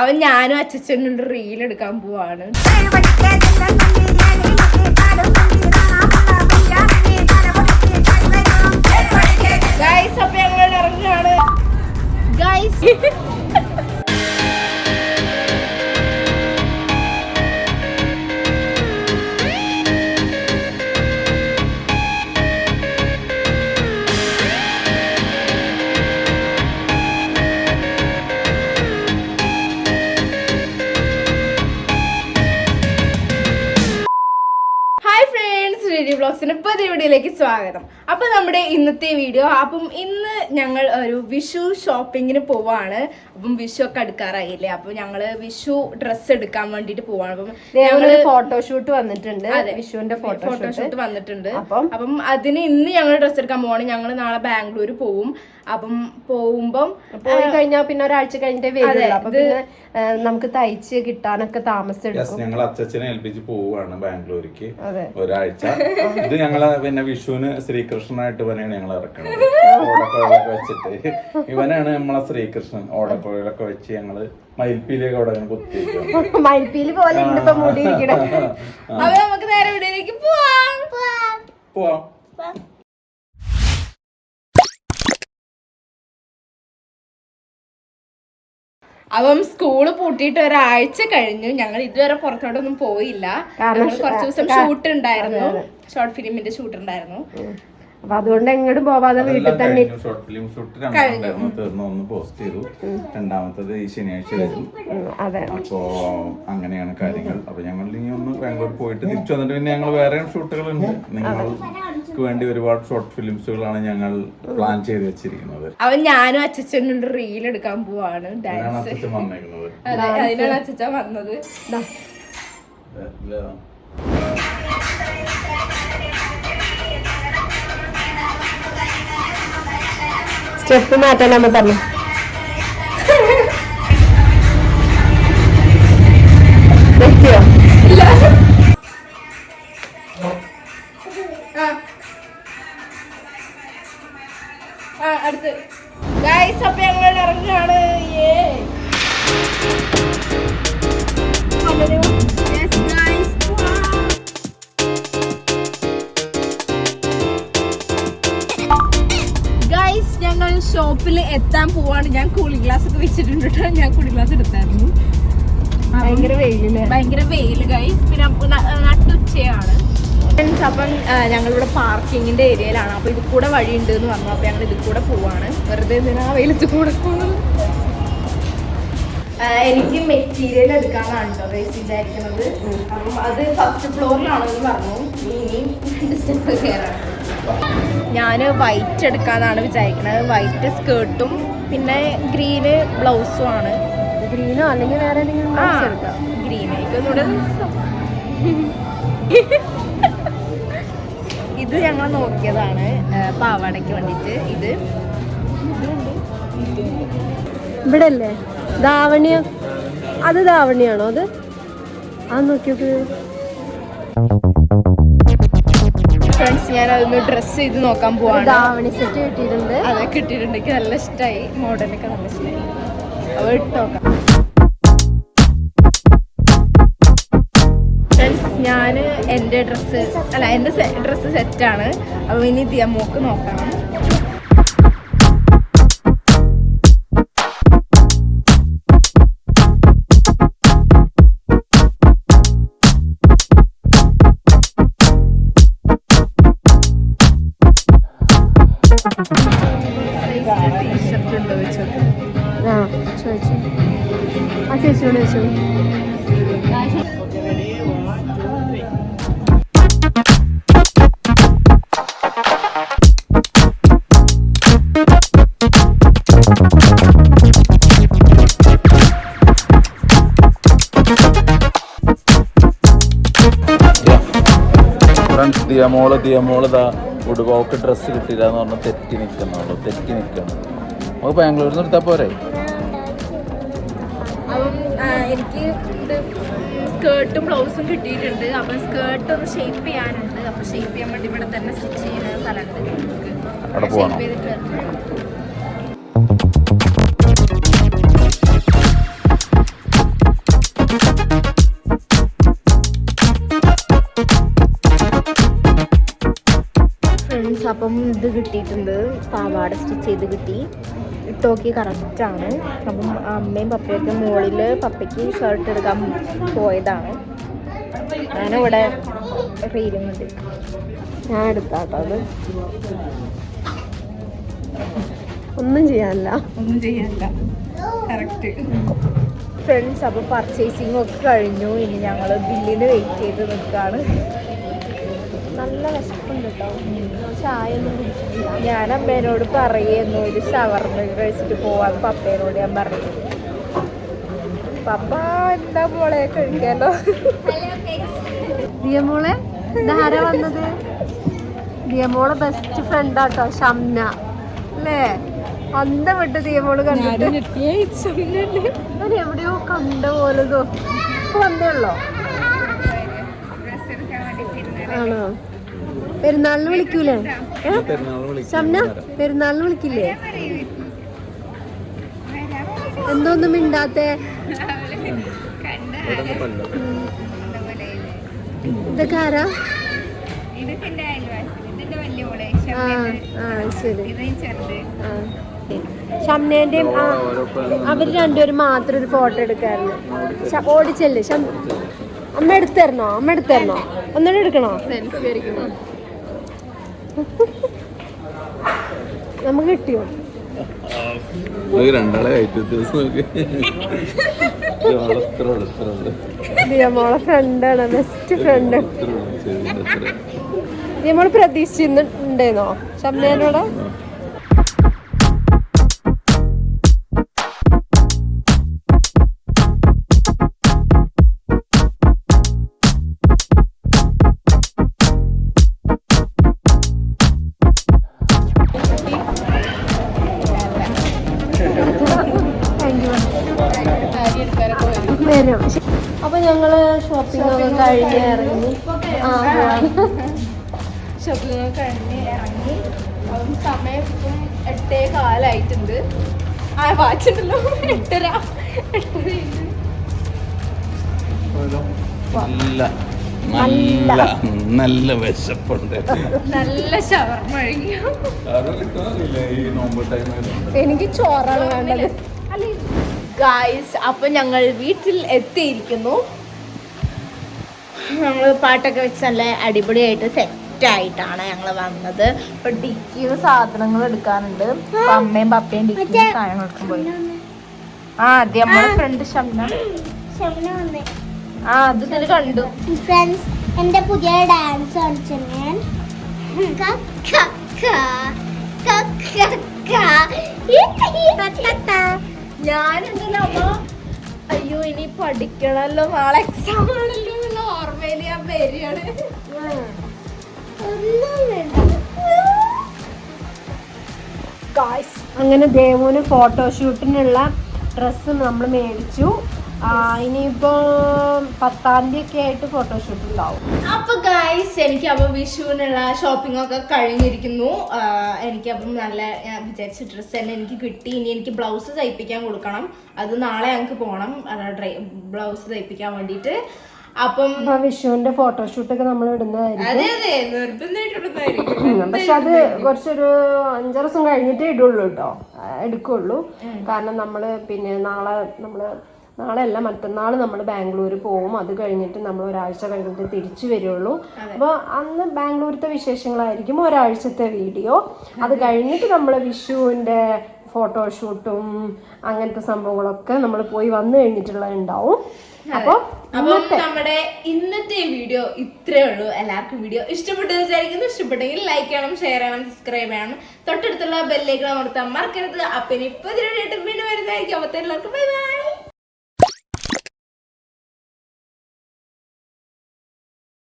അവൻ ഞാനും അച്ഛനും റീൽ എടുക്കാൻ പോവാണ്. ഗൈസ് അപ്പൊ ഞങ്ങൾ ഇറങ്ങുകയാണ്. ഗൈസ് റേഡിയോ ബ്ലോഗ്സിന് പുതിയ വീഡിയോയിലേക്ക് സ്വാഗതം. അപ്പോൾ നമ്മുടെ ഇന്നത്തെ വീഡിയോ അപ്പം ഇന്ന് ഞങ്ങൾ ഒരു വിഷു ഷോപ്പിങ്ങിന് പോവാണ്. അപ്പം വിഷു ഒക്കെ അടുക്കാറായില്ലേ? അപ്പൊ ഞങ്ങൾ വിഷു ഡ്രസ്സ് എടുക്കാൻ വേണ്ടിട്ട് പോവാണ്. അപ്പം ഞങ്ങൾ ഫോട്ടോഷൂട്ട് വന്നിട്ടുണ്ട്. അതെ. വിഷുവിന്റെ ഫോട്ടോഷൂട്ട് ഫോട്ടോഷൂട്ട് വന്നിട്ടുണ്ട്. അപ്പം അപ്പം അതിന് ഇന്ന് ഞങ്ങൾ ഡ്രസ്സ് എടുക്കാൻ പോവാണ്. ഞങ്ങൾ നാളെ ബാംഗ്ലൂർ പോവും. അപ്പം പോകുമ്പം പോയി കഴിഞ്ഞാൽ പിന്നെ ഒരാഴ്ച കഴിഞ്ഞിട്ടേ വരുള്ളൂ. അപ്പൊ പിന്നെ നമുക്ക് തയ്ച്ച് കിട്ടാനൊക്കെ താമസം യെസ് എടുക്കും ഞങ്ങൾ അച്ഛനെ ഏൽപ്പിച്ച് പോവുകയാണ് ബാംഗ്ലൂരിക്ക്. ഒരാഴ്ച. ഇത് ഞങ്ങൾ പിന്നെ വിഷുവിന് ശ്രീകൃഷ്ണനായിട്ട് ഇവനെയാണ് ഞങ്ങൾ ഇറക്കുന്നത് ഓടക്കുഴലൊക്കെ വെച്ചിട്ട്. ഇവനാണ് നമ്മളെ ശ്രീകൃഷ്ണൻ. ഓടക്കുഴലൊക്കെ വെച്ച് ഞങ്ങൾ മയിൽപ്പീലിയൊക്കെ അവിടെ മയിൽപ്പീലി പോലെ നമുക്ക് നേരെ പോവാം. പോവാം. അപ്പം സ്കൂൾ പൂട്ടിയിട്ട് ഒരാഴ്ച കഴിഞ്ഞു. ഞങ്ങൾ ഇതുവരെ പുറത്തോട്ടൊന്നും പോയില്ല. കുറച്ച് ദിവസം ഷൂട്ട് ഉണ്ടായിരുന്നു. ഷോർട്ട് ഫിലിമിന്റെ ഷൂട്ട് ഉണ്ടായിരുന്നു. അപ്പൊ അതുകൊണ്ട് എങ്ങോട്ടും പോവാതെ വീട്ടിൽ തന്നെ ഷോർട്ട് ഫിലിം ഷൂട്ട് രണ്ടാമത്തെ തീർന്നു. ഒന്ന് പോസ്റ്റ് ചെയ്തു. രണ്ടാമത്തത് ഈ ശനിയാഴ്ച വരും. അതെ. അപ്പോ അങ്ങനെയാണ് കാര്യങ്ങൾ. അപ്പൊ ഞങ്ങൾ ഇനി ഒന്ന് ബാംഗ്ലൂർ പോയിട്ട് തിരിച്ചു വന്നിട്ട് പിന്നെ ഞങ്ങൾ വേറെ ഷൂട്ടുകൾ ഉണ്ട് വേണ്ടി ഒരുപാട് ഷോർട്ട് ഫിലിംസുകളാണ് ഞങ്ങൾ പ്ലാൻ ചെയ്ത് വെച്ചിരിക്കുന്നത്. അവൻ ഞാനും അച്ഛനും റീൽ എടുക്കാൻ പോവാണ് ഡാൻസ് അച്ഛൻ വന്നേക്കുന്നത്. അതെ അതിനാണ് അച്ഛൻ വന്നത്. ദാ, സ്റ്റെപ്പ് മാറ്റാൻ നമ്മ പറഞ്ഞു. ആ അടുത്ത്. ഗൈസ് അപ്പൊ ഞങ്ങൾ ഇറങ്ങുകയാണ് ഏ. ഗൈസ് ഞങ്ങൾ ഷോപ്പിൽ എത്താൻ പോവാണ്. ഞാൻ കൂളിംഗ് ഗ്ലാസ് ഒക്കെ വെച്ചിട്ടുണ്ട് കേട്ടോ ഞാൻ കൂളിംഗ് ഗ്ലാസ് എടുത്തായിരുന്നു. ഭയങ്കര വെയിലില്ലേ ഭയങ്കര വെയിൽ ഗൈസ് പിന്നെ നട്ടുച്ചയാണ്. Friends, അപ്പം ആ, ഞങ്ങളിവിടെ പാർക്കിങ്ങിന്റെ ഏരിയയിലാണ് അപ്പോൾ ഇത് കൂടെ വഴി ഉണ്ട് എന്ന് പറഞ്ഞു. അപ്പോൾ ഞങ്ങൾ ഇത് കൂടെ പോവാണ്. വെറുതെ എന്തിനാ വെയിലത്ത് കൂടെ പോകുന്നത്. എനിക്ക് മെറ്റീരിയൽ എടുക്കാനാണ് കേട്ടോ വിചാരിക്കുന്നത്. അപ്പം അത് ഫസ്റ്റ് ഫ്ലോറിലാണെന്ന് പറഞ്ഞു. ഇനി രണ്ട് സ്റ്റെപ്പ് കയറാണ് ഞാൻ വൈറ്റ് എടുക്കാന്നാണ് വിചാരിക്കുന്നത് വൈറ്റ് സ്കേർട്ടും പിന്നെ ഗ്രീന് ബ്ലൗസും ആണ്. ഗ്രീനോ അല്ലെങ്കിൽ വേറെ എന്തെങ്കിലും ആ ഗ്രീൻ ആയിക്കൊന്നൂടെ ഇത് ഞങ്ങൾ നോക്കിയതാണ് പാവാടയ്ക്ക് വേണ്ടിയിട്ട്. ഇത് ഇവിടെ അല്ലേ ധാവണിയോ? അത് ധാവണിയാണോ അത്? ആ നോക്കിയോക്ക്. ഫ്രണ്ട്സ് ഞാൻ അതൊന്ന് ഡ്രസ്സ് ചെയ്ത് നോക്കാൻ പോവാണ്. ധാവണി സെറ്റ് കിട്ടിയിട്ടുണ്ട്. അതെ കിട്ടിയിട്ടുണ്ടെങ്കിൽ നല്ല ഇഷ്ടമായി മോഡലൊക്കെ നല്ല ഇഷ്ടമായി അപ്പോൾ ഇട്ട് ഞാൻ എന്റെ ഡ്രസ്സ് അല്ല എന്റെ ഡ്രസ്സ് സെറ്റാണ്. അപ്പോൾ ഇനി ദിയമോക്ക് നോക്കണം. ആ. ചോദിച്ചു ആ ചേച്ചിയോട് ചോദിച്ചു? ദിയമോൾ ദിയമോൾ ഇതാ ഉടുപോക്ക് ഡ്രസ്സ് കിട്ടിയില്ല എന്ന് പറഞ്ഞാൽ തെറ്റി നിൽക്കുന്നുള്ളൂ തെറ്റി നിൽക്കണം നമുക്ക് ബാംഗ്ലൂരിൽ നിന്ന് എടുത്താൽ പോരെ എനിക്ക് സ്കേർട്ടും ബ്ലൗസും കിട്ടിയിട്ടുണ്ട്. അപ്പം സ്കേർട്ട് ഒന്ന് ഷേപ്പ് ചെയ്യാനുണ്ട്. അപ്പം ഷേപ്പ് ചെയ്യാൻ വേണ്ടി ഇവിടെ തന്നെ സ്റ്റിച്ച് ചെയ്യുന്ന സ്ഥലമുണ്ട്. അവിടെ പോവാണോ? അപ്പം ഇത് കിട്ടിയിട്ടുണ്ട്. പാവാട സ്റ്റിച്ച് ചെയ്ത് കിട്ടി. ഇട്ടോക്കി കറക്റ്റാണ് അപ്പം അമ്മയും പപ്പയൊക്കെ മുകളിൽ പപ്പയ്ക്ക് ഷർട്ട് എടുക്കാൻ പോയതാണ്. ഞാനിവിടെ ഉണ്ട് ഞാൻ എടുത്താട്ടോ അത്. ഒന്നും ചെയ്യാനില്ല. ഒന്നും ചെയ്യാനില്ല. കറക്റ്റ് ഫ്രണ്ട്സ് അപ്പോൾ പർച്ചേസിംഗ് ഒക്കെ കഴിഞ്ഞു. ഇനി ഞങ്ങൾ ബില്ലിന് വെയിറ്റ് ചെയ്ത് നിൽക്കുകയാണ് നല്ല വിശപ്പുണ്ട് കേട്ടോ ചായ ഒന്നും കുടിച്ചിട്ടില്ല ഞാൻ അമ്മേനോട് പറയുന്നു ഒരു ഷവർമ്മ കഴിച്ചിട്ട് പോവാന്ന് പപ്പേനോട് ഞാൻ പറഞ്ഞു പപ്പ എന്താ മോളെ കഴിക്കാലോ ദിയമോളെ ഇതാരാ വന്നത് ദിയമോളെ ബെസ്റ്റ് ഫ്രണ്ട് ആട്ടോ ഷംന അല്ലേ അന്ത വിട്ട് ദിയമോൾ കണ്ടിട്ട് ഞാൻ എവിടെയോ കണ്ട പോലെ തോന്നി ഇപ്പൊ വന്നേ ഉള്ളോ ആണോ? പെരുന്നാളിന് വിളിക്കൂലേ? ഷംന പെരുന്നാളിന് വിളിക്കില്ലേ? എന്തോന്നും മിണ്ടാത്തെ? ഇതൊക്കെ ആരാ? ഷംനേന്റെയും അവർ രണ്ടുപേരും മാത്രം ഒരു ഫോട്ടോ എടുക്കാറുണ്ട്. ഓടിച്ചല്ലേ? ഓടിച്ചല്ലേ അമ്മ എടുത്തരണോ അമ്മ എടുത്തരണോ ഒന്നുകൂടെ എടുക്കണോ? നമുക്ക് കിട്ടിയോ? രണ്ടാളെ എത്ര ഫ്രണ്ടാണ് ബെസ്റ്റ് ഫ്രണ്ട് വരും. അപ്പൊ ഞങ്ങൾ ഷോപ്പിംഗ് ഒക്കെ കഴിഞ്ഞ് ഇറങ്ങി. ആ ഷോപ്പിംഗ് കഴിഞ്ഞ് ഇറങ്ങി. അപ്പം സമയം ഇപ്പം എട്ടേ കാലായിട്ടുണ്ട്. ആ വാച്ചിട്ടല്ലോ. എട്ടര. നല്ല. നല്ല. നല്ല വിശപ്പുണ്ട്. നല്ല ടൈമിൽ എനിക്ക് ചോറാണ് വേണ്ടത്. ഗായ്സ് അപ്പൊ ഞങ്ങൾ വീട്ടിൽ എത്തിയിരിക്കുന്നു. ഞങ്ങൾ പാട്ടൊക്കെ വെച്ച് നല്ല അടിപൊളിയായിട്ട് സെറ്റ് ആയിട്ടാണ് ഞങ്ങൾ വന്നത്. ഇപ്പൊ ഡിക്കിന്ന് സാധനങ്ങൾ എടുക്കാനുണ്ട്. അമ്മയും പപ്പയും ഡിക്കിയും സാധനങ്ങൾ എടുക്കാൻ പോയി. ആ അതെ നമ്മളെ ഫ്രണ്ട് ശബ്ദം ആ അത് കണ്ടു. ഫ്രണ്ട്സ് എന്റെ പുതിയ ഡാൻസ് കളിച്ചു ഞാൻ. ഞാനെന്തിനാ അമ്മ? അയ്യോ ഇനി പഠിക്കണല്ലോ. നാളെ എക്സാം ആണല്ലോ എന്നുള്ള ഓർമ്മയിൽ ഞാൻ വരികയാണ്. അങ്ങനെ ദേവുവിന് ഫോട്ടോഷൂട്ടിനുള്ള ഡ്രസ്സ് നമ്മൾ മേടിച്ചു. ആ, ഇനിയിപ്പോ പത്താം തീയതി ഒക്കെ ആയിട്ട് ഫോട്ടോഷൂട്ട് ഉണ്ടാവും. അപ്പൊ ഗൈസ് എനിക്ക് അപ്പൊ വിഷുവിനുള്ള ഷോപ്പിംഗ് ഒക്കെ കഴിഞ്ഞിരിക്കുന്നു. എനിക്ക് അപ്പം നല്ല ഞാൻ വിചാരിച്ച ഡ്രസ്സ് തന്നെ എനിക്ക് കിട്ടി. ഇനി എനിക്ക് ബ്ലൗസ് തയ്പ്പിക്കാൻ കൊടുക്കണം. അത് നാളെ ഞങ്ങൾക്ക് പോകണം ബ്ലൗസ് തയ്പ്പിക്കാൻ വേണ്ടിട്ട് അപ്പം വിഷുവിന്റെ ഫോട്ടോഷൂട്ട് ഒക്കെ നമ്മൾ ഇടുന്നതായിരിക്കും. പക്ഷെ അത് കുറച്ചൊരു അഞ്ചാറ് ദിവസം കഴിഞ്ഞിട്ടേ ഇടുള്ളൂ കേട്ടോ എടുക്കുള്ളൂ. കാരണം നമ്മൾ പിന്നെ നാളെ നമ്മൾ നാളെ അല്ല മറ്റന്നാൾ നമ്മൾ ബാംഗ്ലൂർ പോകും അത് കഴിഞ്ഞിട്ട് നമ്മൾ ഒരാഴ്ച കഴിഞ്ഞിട്ട് തിരിച്ചു വരുള്ളൂ. അപ്പോൾ അന്ന് ബാംഗ്ലൂരത്തെ വിശേഷങ്ങളായിരിക്കും ഒരാഴ്ചത്തെ വീഡിയോ. അത് കഴിഞ്ഞിട്ട് നമ്മൾ വിഷുവിന്റെ ഫോട്ടോഷൂട്ടും അങ്ങനത്തെ സംഭവങ്ങളൊക്കെ നമ്മൾ പോയി വന്നു കഴിഞ്ഞിട്ടുള്ളത് ഉണ്ടാവും അപ്പോൾ അപ്പം നമ്മുടെ ഇന്നത്തെ വീഡിയോ ഇത്രേ ഉള്ളൂ. എല്ലാവർക്കും വീഡിയോ ഇഷ്ടപ്പെട്ടു വിചാരിക്കുന്നു. ഇഷ്ടപ്പെട്ടെങ്കിൽ ലൈക്ക് ചെയ്യണം ഷെയർ ചെയ്യണം സബ്സ്ക്രൈബ് ചെയ്യണം. തൊട്ടടുത്തുള്ള ബെല്ലേക്ക് അമർത്താൻ മറക്കരുത്. അപ്പം ഇപ്പൊ പുതിയ വീണ്ടും വീണ്ടും വരുന്നതായിരിക്കും അപ്പത്തെ എല്ലാവർക്കും ബൈ ബൈ